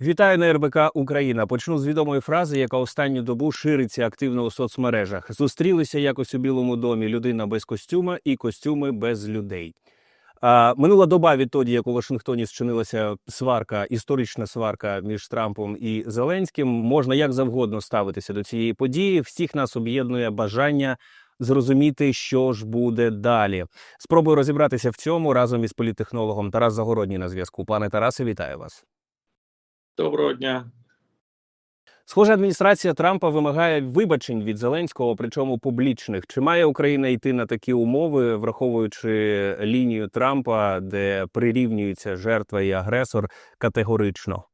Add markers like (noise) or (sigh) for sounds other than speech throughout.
Вітаю на РБК Україна. Почну з відомої фрази, яка останню добу шириться активно у соцмережах. Зустрілися якось у Білому домі людина без костюма і костюми без людей. А, минула доба відтоді, як у Вашингтоні зчинилася сварка, історична сварка між Трампом і Зеленським. Можна як завгодно ставитися до цієї події. Всіх нас об'єднує бажання зрозуміти, що ж буде далі. Спробую розібратися в цьому разом із політтехнологом Тарас Загородній на зв'язку. Пане Тарасе, вітаю вас. Доброго дня. Схоже, адміністрація Трампа вимагає вибачень від Зеленського, причому публічних. Чи має Україна йти на такі умови, враховуючи лінію Трампа, де прирівнюється жертва і агресор категорично?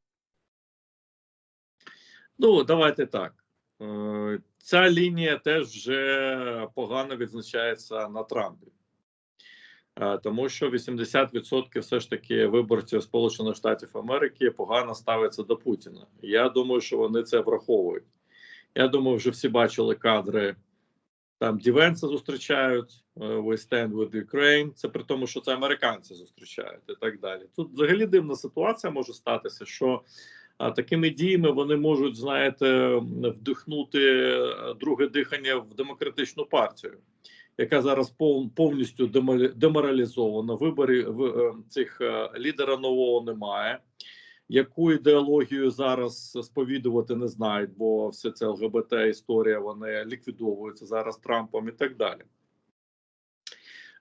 Ну, давайте так. Е, Ця лінія теж вже погано відзначається на Трампі. Е, Тому що 80% все ж таки виборців Сполучених Штатів Америки погано ставиться до Путіна. Я думаю, що вони це враховують. Я думаю, вже всі бачили кадри. Там Дівенса зустрічають е, We stand with Ukraine. Це при тому, що це американці зустрічають і так далі. Тут взагалі дивна ситуація може статися, що а, такими діями вони можуть, знаєте, вдихнути е, друге дихання в демократичну партію, яка зараз повністю деморалізована. Вибори в е, цих е, лідера нового немає. Яку ідеологію зараз сповідувати не знають, бо все це ЛГБТ історія вони ліквідовуються зараз Трампом і так далі.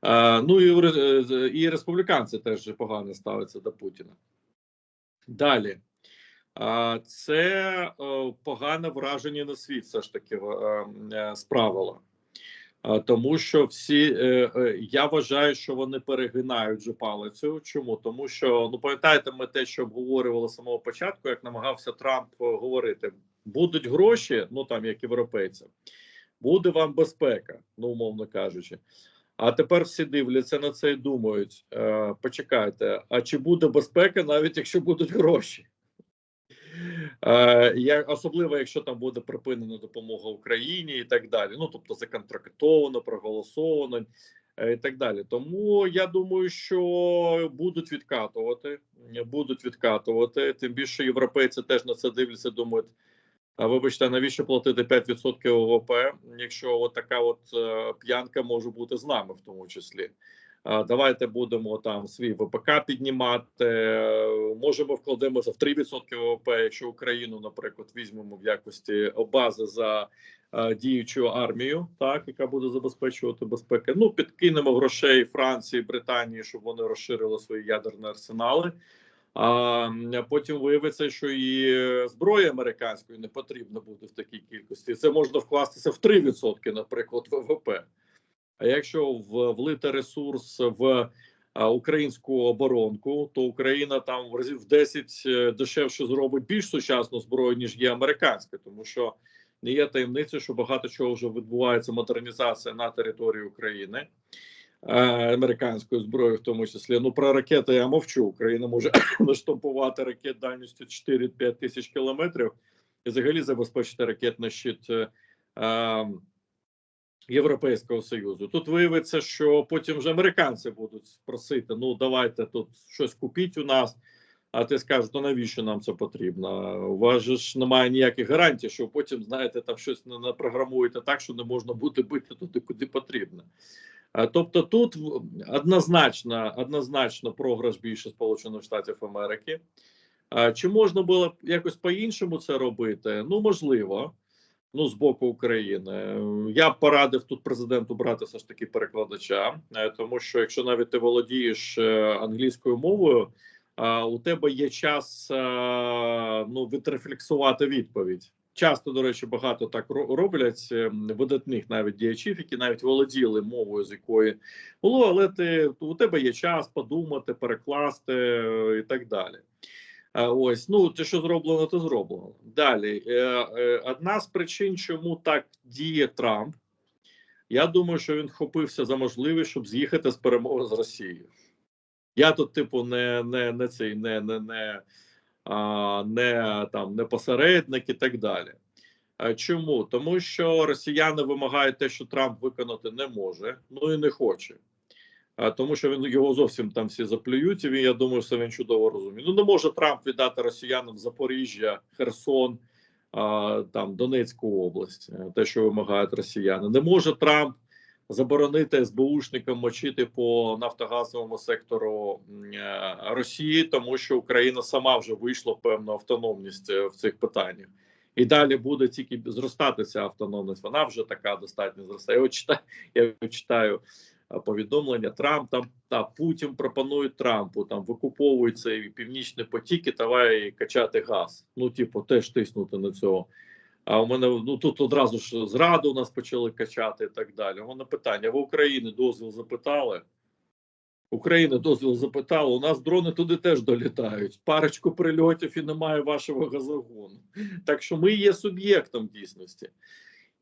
Е, ну і, і республіканці теж погано ставляться до Путіна. Далі. Це погане враження на світ, все ж таки справила. А, Тому що всі е, е, я вважаю, що вони перегинають вже палицю. Чому? Тому що ну пам'ятаєте, ми те, що обговорювали з самого початку, як намагався Трамп е, говорити: будуть гроші, ну там як європейцям, буде вам безпека, ну умовно кажучи. А тепер всі дивляться на це і думають: почекайте, а чи буде безпека, навіть якщо будуть гроші? Е, особливо, якщо там буде припинена допомога Україні і так далі. Ну тобто законтрактовано, проголосовано е, і так далі. Тому я думаю, що будуть відкатувати, будуть відкатувати. Тим більше європейці теж на це дивляться, думають. А вибачте, навіщо платити 5% ОВП, якщо от така от е, п'янка може бути з нами, в тому числі. Давайте будемо там свій ВПК піднімати. Може, ми вкладемося в 3% ВВП, якщо Україну, наприклад, візьмемо в якості бази за е, діючу армію, так яка буде забезпечувати безпеку. Ну підкинемо грошей Франції, Британії, щоб вони розширили свої ядерні арсенали. А потім виявиться, що і зброї американської не потрібно буде в такій кількості. Це можна вкластися в 3%, наприклад, ВВП. А якщо влити ресурс в українську оборонку, то Україна там в разів в 10 е, дешевше зробить більш сучасну зброю, ніж є американська, тому що не є таємницею, що багато чого вже відбувається модернізація на території України. е, Американською зброєю, в тому числі ну про ракети я мовчу. Україна може (coughs) наштампувати ракет дальністю 4-5 тисяч кілометрів і взагалі забезпечити ракетний щит е, е, Європейського союзу. Тут виявиться, що потім вже американці будуть просити: ну давайте тут щось купіть у нас. А ти скажеш, то навіщо нам це потрібно? У вас же ж немає ніяких гарантій, що потім, знаєте, там щось не напрограмуєте так, що не можна буде бити туди, куди потрібно. Тобто, тут однозначно, однозначно програш більше Сполучених Штатів Америки. Чи можна було якось по-іншому це робити? Ну, можливо ну з боку України. Я б порадив тут президенту брати все ж таки перекладача, е, тому що якщо навіть ти володієш е, англійською мовою, е, у тебе є час ну відрефлексувати відповідь. Часто, до речі, багато так роблять видатних навіть діячів, які навіть володіли мовою, з якої було, але ти у тебе є час подумати, перекласти і так далі. Е, Ось, ну те, що зроблено, то зроблено. Далі е, е, одна з причин, чому так діє Трамп, я думаю, що він вхопився за можливість, щоб з'їхати з перемови з Росією. Я тут, типу, не не, не цей, не, не, не, а, не там не посередник і так далі. Чому? Тому що росіяни вимагають те, що Трамп виконати не може, ну і не хоче. Тому що він його зовсім там всі заплюють. І він, я думаю, що він чудово розуміє. Ну не може Трамп віддати росіянам Запоріжжя, Херсон, там Донецьку область, е, те, що вимагають росіяни. Не може Трамп заборонити СБУшникам мочити по нафтогазовому сектору е, Росії, тому що Україна сама вже вийшла в певну автономність е, в цих питаннях. І далі буде тільки зростати ця автономність. Вона вже така достатньо зростає. Я читаю, я читаю повідомлення Трамп там та Путін пропонує Трампу там викуповують цей північний потік і давай качати газ. Ну, типу, теж тиснути на цього. А у мене ну тут одразу ж зраду нас почали качати і так далі. У мене питання: в Україні дозвіл запитали. Україна дозвіл запитала. У нас дрони туди теж долітають. Парочку прильотів і немає вашого газогону. Так що ми є суб'єктом дійсності.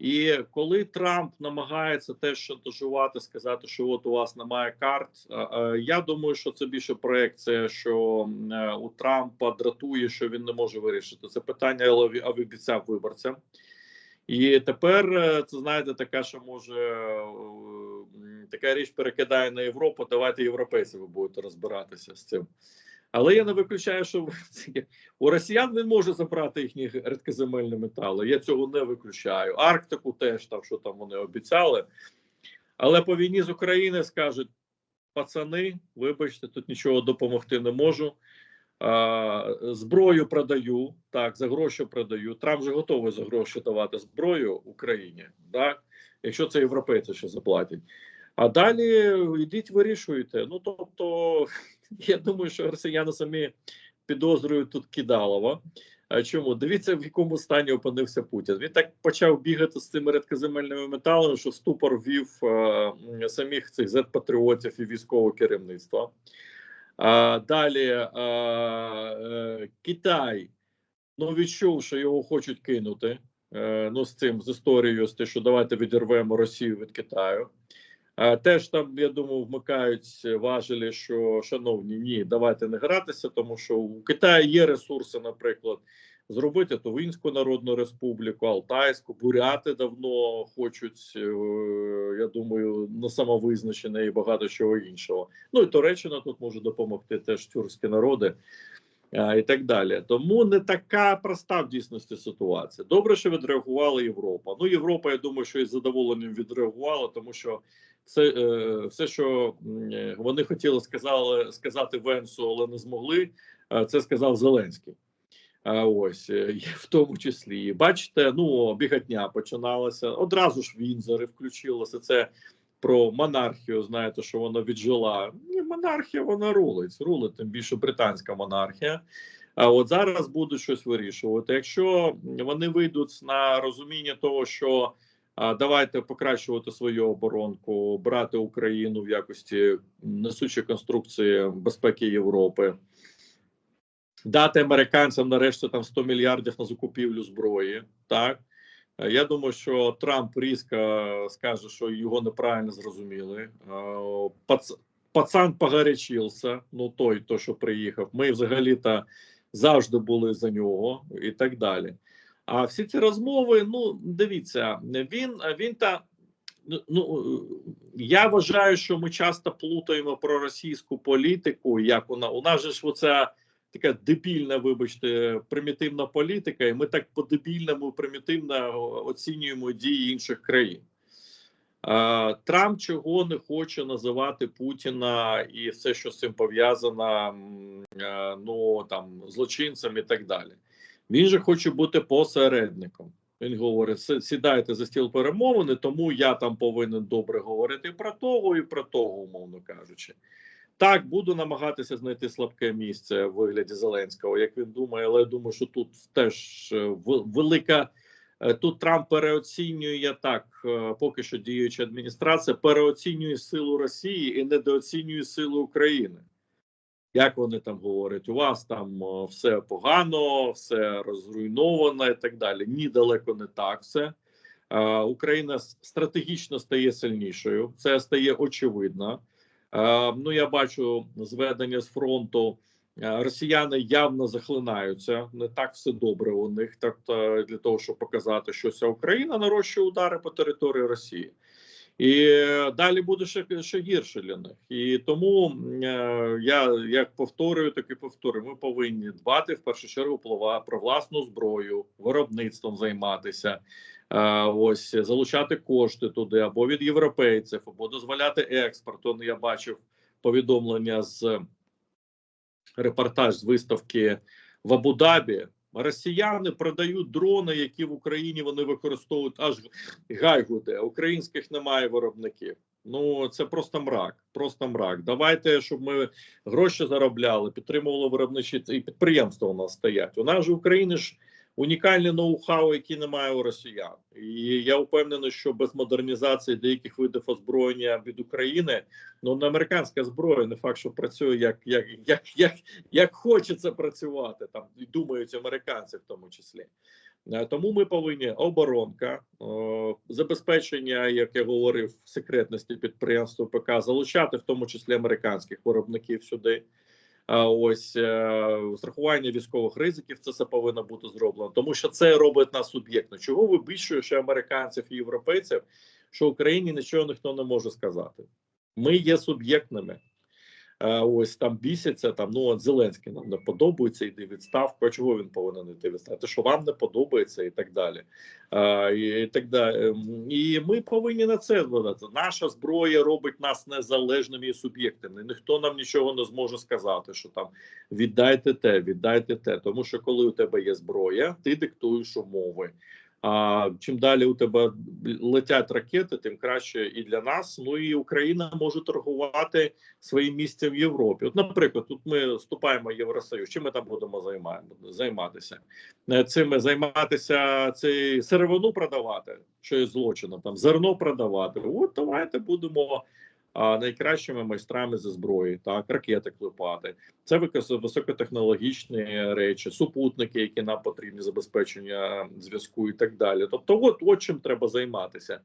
І коли Трамп намагається теж шантажувати, сказати, що от у вас немає карт, е, е, я думаю, що це більше проекція, що е, у Трампа дратує, що він не може вирішити це питання, але обіцяв виборцям. І тепер це знаєте, така, що може така річ перекидає на Європу. Давайте європейці ви будете розбиратися з цим. Але я не виключаю, що у росіян він може забрати їхні рідкоземельні метали. Я цього не виключаю. Арктику теж там, що там вони обіцяли. Але по війні з України скажуть: пацани, вибачте, тут нічого допомогти не можу. А, зброю продаю, так, за гроші продаю. Трамп вже готовий за гроші давати зброю Україні, так, якщо це європейці ще заплатять. А далі йдіть вирішуйте. Ну тобто, (laughs) я думаю, що росіяни самі підозрюють тут кидалова. А чому? Дивіться, в якому стані опинився Путін. Він так почав бігати з цими рідкоземельними металами, що ступор ввів е, самих цих зет-патріотів і військового керівництва. А, далі а, е, Китай ну, відчув, що його хочуть кинути. Е, ну, з цим з історією, з те, що давайте відірвемо Росію від Китаю. Е, теж там, я думаю, вмикають важелі, що шановні, ні, давайте не гратися, тому що у Китаї є ресурси, наприклад, зробити Тувинську Народну Республіку, Алтайську, буряти давно хочуть, е, я думаю, на самовизначення і багато чого іншого. Ну і Туреччина тут може допомогти теж тюркські народи. І так далі, тому не така проста в дійсності ситуація. Добре, що відреагувала Європа. Ну, Європа, я думаю, що із задоволенням відреагувала, тому що все, е, все що е, вони хотіли сказали, сказати Венсу, але не змогли. е, Це сказав Зеленський. Ось в тому числі. Бачите, ну бігатня починалася. Одразу ж Вінзори включилося. Це про монархію. Знаєте, що вона віджила. Монархія вона рулить. Рулить тим більше британська монархія. А от зараз будуть щось вирішувати. Якщо вони вийдуть на розуміння того, що давайте покращувати свою оборонку, брати Україну в якості несучої конструкції безпеки Європи дати американцям нарешті там 100 мільярдів на закупівлю зброї. Так я думаю, що Трамп різко скаже, що його неправильно зрозуміли. Пацан погарячився, ну той, то, що приїхав. Ми взагалі-то завжди були за нього і так далі. А всі ці розмови, ну дивіться, він він та ну, ну я вважаю, що ми часто плутаємо про російську політику. Як вона у нас же ж оця така дебільна, вибачте, примітивна політика, і ми так по-дебільному примітивно оцінюємо дії інших країн. Трамп чого не хоче називати Путіна і все, що з цим пов'язано, е, ну там злочинцем і так далі. Він же хоче бути посередником. Він говорить: сідайте за стіл перемовини, тому я там повинен добре говорити про того і про того, умовно кажучи. Так, буду намагатися знайти слабке місце в вигляді Зеленського, як він думає, але я думаю, що тут теж е, велика. е, Тут Трамп переоцінює так, е, поки що діюча адміністрація переоцінює силу Росії і недооцінює силу України. Як вони там говорять, у вас там е, все погано, все розруйновано і так далі. Ні, далеко не так все. Е, Україна стратегічно стає сильнішою, це стає очевидно. Е, Ну, я бачу зведення з фронту. Росіяни явно захлинаються. Не так все добре у них. Тобто, для того, щоб показати, що ця Україна нарощує удари по території Росії. І далі буде ще, ще гірше для них. І тому е, я як повторюю, так і повторюю. Ми повинні дбати в першу чергу про, власну зброю, виробництвом займатися. Е, ось залучати кошти туди або від європейців, або дозволяти експорт. Он я бачив повідомлення з репортаж з виставки в Абу-Дабі. Росіяни продають дрони, які в Україні вони використовують аж гайгуде. Українських немає виробників. Ну це просто мрак. Просто мрак. Давайте, щоб ми гроші заробляли, підтримували виробничі і підприємства у нас стоять. У нас же України ж унікальні ноу-хау, які немає у росіян. І я впевнений, що без модернізації деяких видів озброєння від України ну не американська зброя, не факт, що працює як, як, як, як, як хочеться працювати там і думають американці, в тому числі. Е, Тому ми повинні оборонка, забезпечення, як я говорив, секретності підприємства ПК залучати, в тому числі американських виробників сюди. Ось е, страхування військових ризиків, це все повинно бути зроблено, тому що це робить нас суб'єктно. Чого вибільшує ще американців і європейців, що Україні нічого ніхто не може сказати. Ми є суб'єктними. Е, Ось там бісяться, там ну от Зеленський нам не подобається, йди відставку. Чого він повинен йти в відставку? Те, що вам не подобається, і так далі. Е, і, так далі. Ем, І ми повинні на це звертати. Наша зброя робить нас незалежними суб'єктами. Ніхто нам нічого не зможе сказати, що там віддайте те, віддайте те. Тому що коли у тебе є зброя, ти диктуєш умови. А чим далі у тебе летять ракети, тим краще і для нас. Ну і Україна може торгувати своїм місцем в Європі. От, наприклад, тут ми вступаємо в Євросоюз. Чим ми там будемо займатися? Е, Цим займатися цей сировину продавати, що є злочином, там зерно продавати. От давайте будемо. А найкращими майстрами зі зброї, так ракети клепати, це високотехнологічні речі, супутники, які нам потрібні забезпечення зв'язку і так далі. Тобто, от, от чим треба займатися,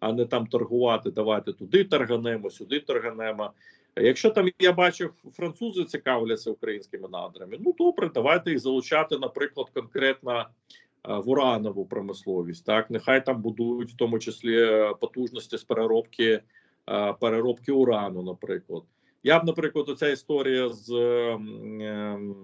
а не там торгувати. Давайте туди торганемо, сюди торганемо. Якщо там я бачив, французи цікавляться українськими надрами. Ну добре, давайте їх залучати, наприклад, конкретно е, в уранову промисловість. Так, нехай там будують в тому числі е, потужності з переробки переробки урану, наприклад. Я б, наприклад, оця історія з, ем, ем,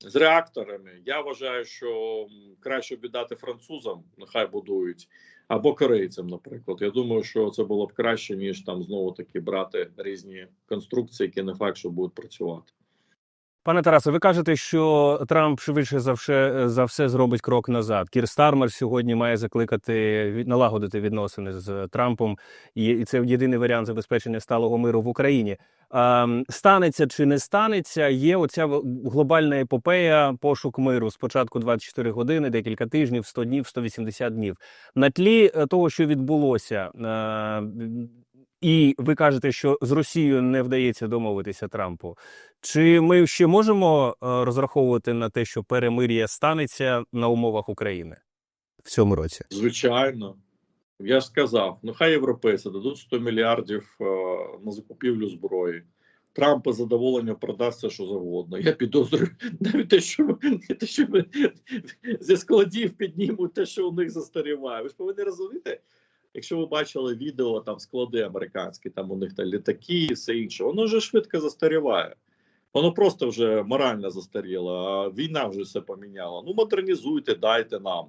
з реакторами. Я вважаю, що краще б віддати французам, нехай будують, або корейцям, наприклад. Я думаю, що це було б краще, ніж там знову таки брати різні конструкції, які не факт, що будуть працювати. Пане Тарасе, ви кажете, що Трамп швидше за все, за все зробить крок назад. Кір Стармер сьогодні має закликати налагодити відносини з Трампом, і, це єдиний варіант забезпечення сталого миру в Україні. Станеться чи не станеться, є оця глобальна епопея пошук миру. Спочатку 24 години, декілька тижнів, 100 днів, 180 днів. На тлі е, того, що відбулося, е, і ви кажете, що з Росією не вдається домовитися Трампу. Чи ми ще можемо е, розраховувати на те, що перемир'я станеться на умовах України в цьому році? Звичайно, я ж сказав, нехай європейці дадуть 100 мільярдів е, на закупівлю зброї. Трамп із задоволенням продасть все, що завгодно. Я підозрюю (laughs) навіть те, що ми- те, що ми зі складів піднімуть те, що у них застаріває. Ви ж повинні розуміти, якщо ви бачили відео, там склади американські, там у них там літаки і все інше, воно вже швидко застаріває. Воно просто вже морально застаріло, а війна вже все поміняла. Ну, модернізуйте, дайте нам.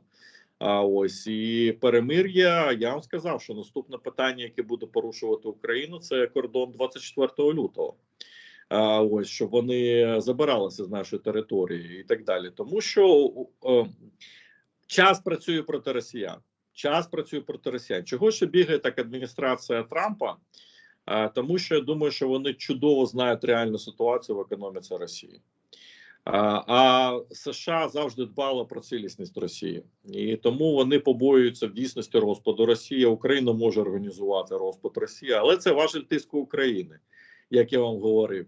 А ось і перемир'я. Я вам сказав, що наступне питання, яке буде порушувати Україну, це кордон 24 лютого. А ось щоб вони забиралися з нашої території і так далі. Тому що е, час працює проти росіян. Час працює проти росіян. Чого ще бігає так адміністрація Трампа? Тому що я думаю, що вони чудово знають реальну ситуацію в економіці Росії. А, США завжди дбала про цілісність Росії, і тому вони побоюються в дійсності розпаду Росії. Україна може організувати розпад Росії, але це важель тиску України, як я вам говорив.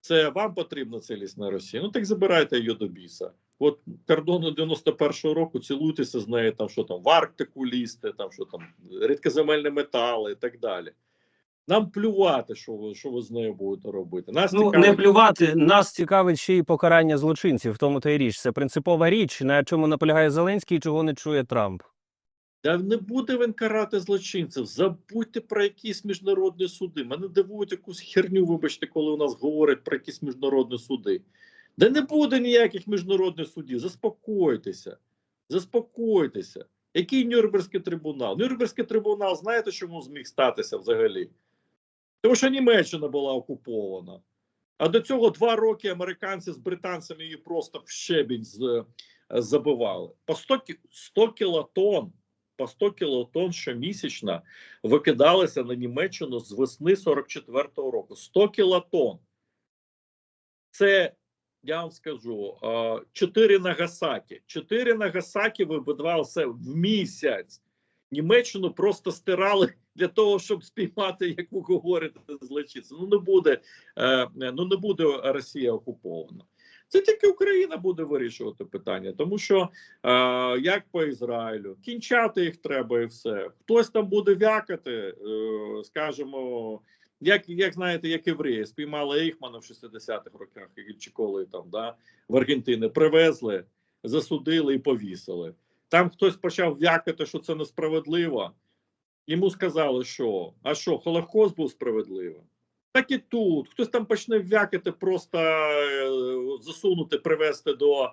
Це вам потрібна цілісна Росія. Ну так забирайте її до біса. От кордону 91-го року цілуйтеся з нею, там що там в Арктику лізти, там що там рідкоземельні метали і так далі. Нам плювати, що ви що ви з нею будете робити. Нас Ну цікавить- не плювати. Нас цікавить ще й покарання злочинців. В тому та й річ. Це принципова річ, на чому наполягає Зеленський, і чого не чує Трамп. Та не буде він карати злочинців. Забудьте про якісь міжнародні суди. Мене дивують якусь херню, вибачте, коли у нас говорять про якісь міжнародні суди. Де не буде ніяких міжнародних судів. Заспокойтеся. Заспокойтеся. Який Нюрнберзький трибунал? Нюрнберзький трибунал, знаєте, чому зміг статися взагалі? Тому що Німеччина була окупована. А до цього два роки американці з британцями її просто в щебінь з, забивали. По 100, кі- 100 кілотон, по 100 кілотон щомісячно викидалися на Німеччину з весни 44-го року. 100 кілотон. Це, я вам скажу, 4 Нагасакі. 4 Нагасакі вибивалися в місяць. Німеччину просто стирали для того, щоб спіймати, як ви говорите, злочинців. Ну не буде, е, ну не буде Росія окупована. Це тільки Україна буде вирішувати питання, тому що е, як по Ізраїлю, кінчати їх треба і все. Хтось там буде вякати, е, скажімо, як, як знаєте, як євреї спіймали Ейхмана в 60-х роках, чи коли там да, в Аргентини привезли, засудили і повісили. Там хтось почав вякати, що це несправедливо. Йому сказали, що а що, Холокост був справедливим. Так і тут. Хтось там почне вякати, просто е, засунути, привезти до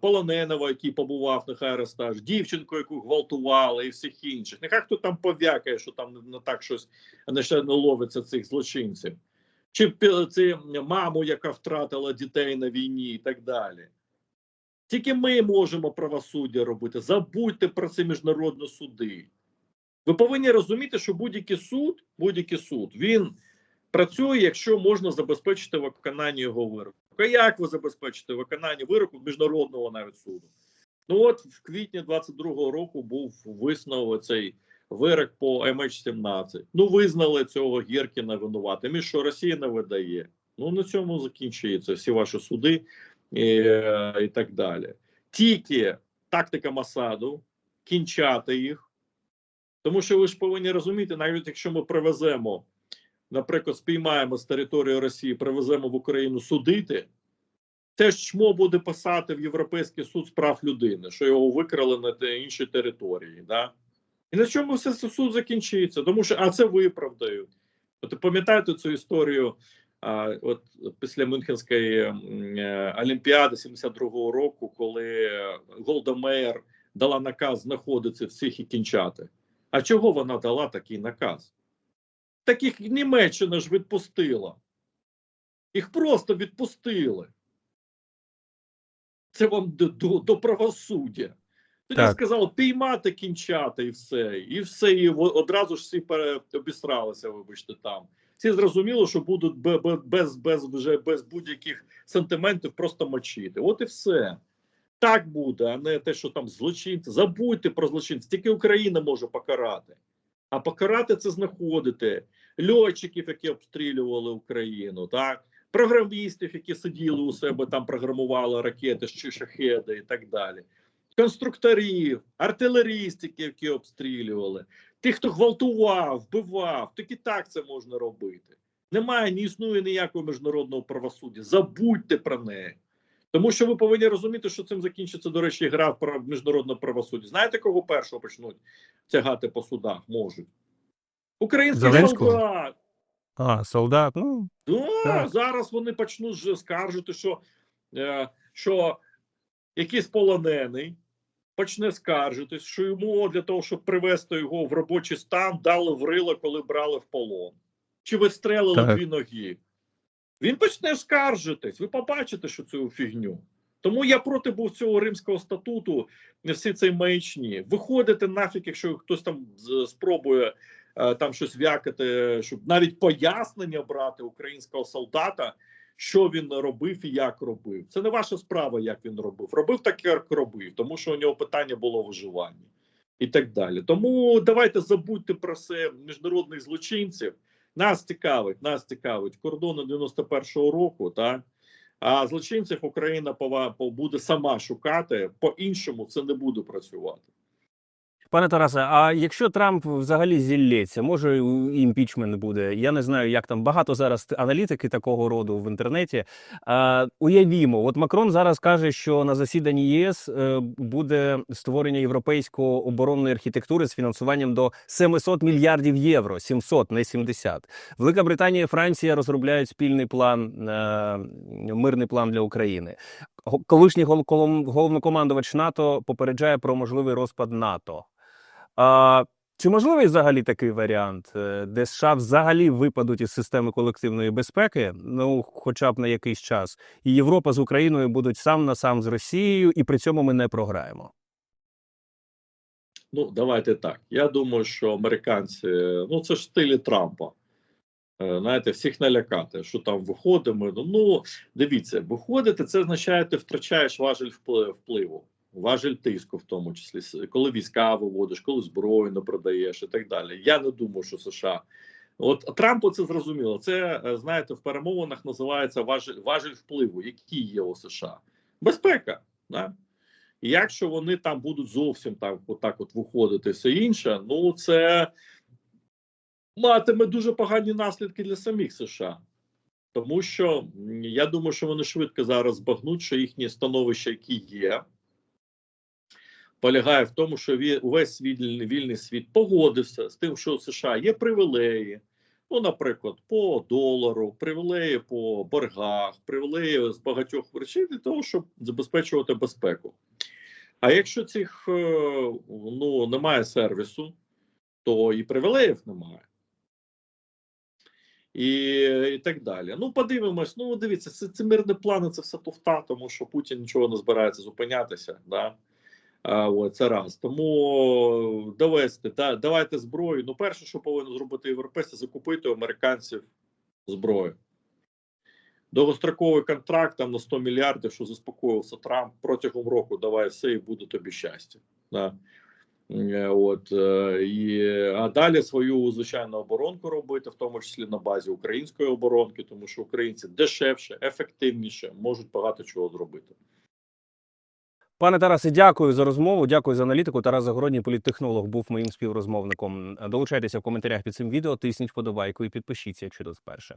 полоненого, який побував на арештаж, дівчинку, яку гвалтували, і всіх інших. Нехай хто там повякає, що там не так щось не ловиться цих злочинців, чи це маму, яка втратила дітей на війні, і так далі. Тільки ми можемо правосуддя робити. Забудьте про ці міжнародні суди. Ви повинні розуміти, що будь-який суд, будь-який суд, він працює, якщо можна забезпечити виконання його вироку. А як ви забезпечите виконання вироку міжнародного навіть суду? Ну от в квітні 22-го року був висновок цей вирок по MH17. Ну визнали цього Гіркіна винуватим. І що Росія не видає? Ну на цьому закінчується всі ваші суди і, і так далі. Тільки тактика Масаду кінчати їх. Тому що ви ж повинні розуміти, навіть якщо ми привеземо, наприклад, спіймаємо з території Росії, привеземо в Україну судити, теж чмо буде писати в Європейський суд з прав людини, що його викрали на іншій території. Да? І на чому все це суд закінчиться? Тому що а це виправдають. От пам'ятаєте цю історію? А, от після Мюнхенської е, Олімпіади 72-го року, коли Голда Меєр дала наказ знаходитися всіх і кінчати. А чого вона дала такий наказ? Таких Німеччина ж відпустила. Їх просто відпустили. Це вам до, до, до правосуддя. Тоді Так. сказали піймати, кінчати і все. І все, і одразу ж всі пере- обісралися, вибачте, там. Всі зрозуміло, що будуть бе- бе- без, без, вже без будь-яких сантиментів просто мочити. От і все. Так буде, а не те, що там злочинці. Забудьте про злочинців. Тільки Україна може покарати. А покарати це знаходити льотчиків, які обстрілювали Україну, так програмістів, які сиділи у себе там, програмували ракети чи шахеди і так далі. Конструкторів, артилерістів, які обстрілювали, тих, хто гвалтував, вбивав, тільки так це можна робити. Немає, не існує ніякого міжнародного правосуддя. Забудьте про неї. Тому що ви повинні розуміти, що цим закінчиться, до речі, гра в міжнародне правосуддя. Знаєте, кого першого почнуть тягати по судах? Можуть. Український Зеленського? солдат. А, солдат, ну Да, Так. зараз вони почнуть вже скаржити, що, е, що якийсь полонений почне скаржитись, що йому для того, щоб привести його в робочий стан, дали в рило, коли брали в полон, чи відстрелили Так. дві ноги. Він почне скаржитись. Ви побачите, що цю фігню. Тому я проти був цього римського статуту, не всі цей маячні. Виходите нафіг, якщо хтось там спробує е, там щось вякати, щоб навіть пояснення брати українського солдата, що він робив і як робив. Це не ваша справа, як він робив. Робив так, як робив, тому що у нього питання було виживання і так далі. Тому давайте забудьте про це міжнародних злочинців. Нас цікавить, нас цікавить кордони 91-го року, Та А злочинців Україна пова- по- буде сама шукати. По іншому це не буде працювати. Пане Тарасе, а якщо Трамп взагалі зілється, може імпічмент буде. Я не знаю, як там багато зараз аналітики такого роду в інтернеті. А, уявімо, от Макрон зараз каже, що на засіданні ЄС е, буде створення європейської оборонної архітектури з фінансуванням до 700 мільярдів євро. 700, не 70. Велика Британія і Франція розробляють спільний план, е, мирний план для України. Колишній гол- головнокомандувач НАТО попереджає про можливий розпад НАТО. А, чи можливий взагалі такий варіант, е, де США взагалі випадуть із системи колективної безпеки, ну хоча б на якийсь час, і Європа з Україною будуть сам на сам з Росією, і при цьому ми не програємо? Ну, давайте так. Я думаю, що американці, ну це ж стилі Трампа. Е, Знаєте, всіх налякати, що там виходимо. Ну, дивіться, виходити, це означає, ти втрачаєш важель впли- впливу, важель тиску, в тому числі, коли війська виводиш, коли зброю продаєш і так далі. Я не думаю, що США. От Трампу це зрозуміло. Це е, знаєте, в перемовинах називається важель, важель впливу, який є у США. Безпека. Да? Якщо вони там будуть зовсім так, отак от виходити, все інше, ну це матиме дуже погані наслідки для самих США. Тому що я думаю, що вони швидко зараз збагнуть, що їхнє становище, яке є, полягає в тому, що увесь вільний, вільний світ погодився з тим, що у США є привілеї. Ну, наприклад, по долару, привілеї по боргах, привілеї з багатьох речей для того, щоб забезпечувати безпеку. А якщо цих е, ну, немає сервісу, то і привілеїв немає. І, і так далі. Ну, подивимось. Ну, дивіться, це, це мирні плани, це все туфта, тому що Путін нічого не збирається зупинятися. Да? От, це раз. Тому довести, да, давайте зброю. Ну, перше, що повинні зробити європейці, закупити у американців зброю. Довгостроковий контракт там на 100 мільярдів, що заспокоївся Трамп протягом року. Давай все і буде тобі щастя. Да. Е, От е, і а далі свою звичайну оборонку робити, в тому числі на базі української оборонки, тому що українці дешевше, ефективніше можуть багато чого зробити. Пане Тарасе, дякую за розмову. Дякую за аналітику. Тарас Загородній, політтехнолог, був моїм співрозмовником. Долучайтеся в коментарях під цим відео, тисніть вподобайку і підпишіться, якщо до вперше.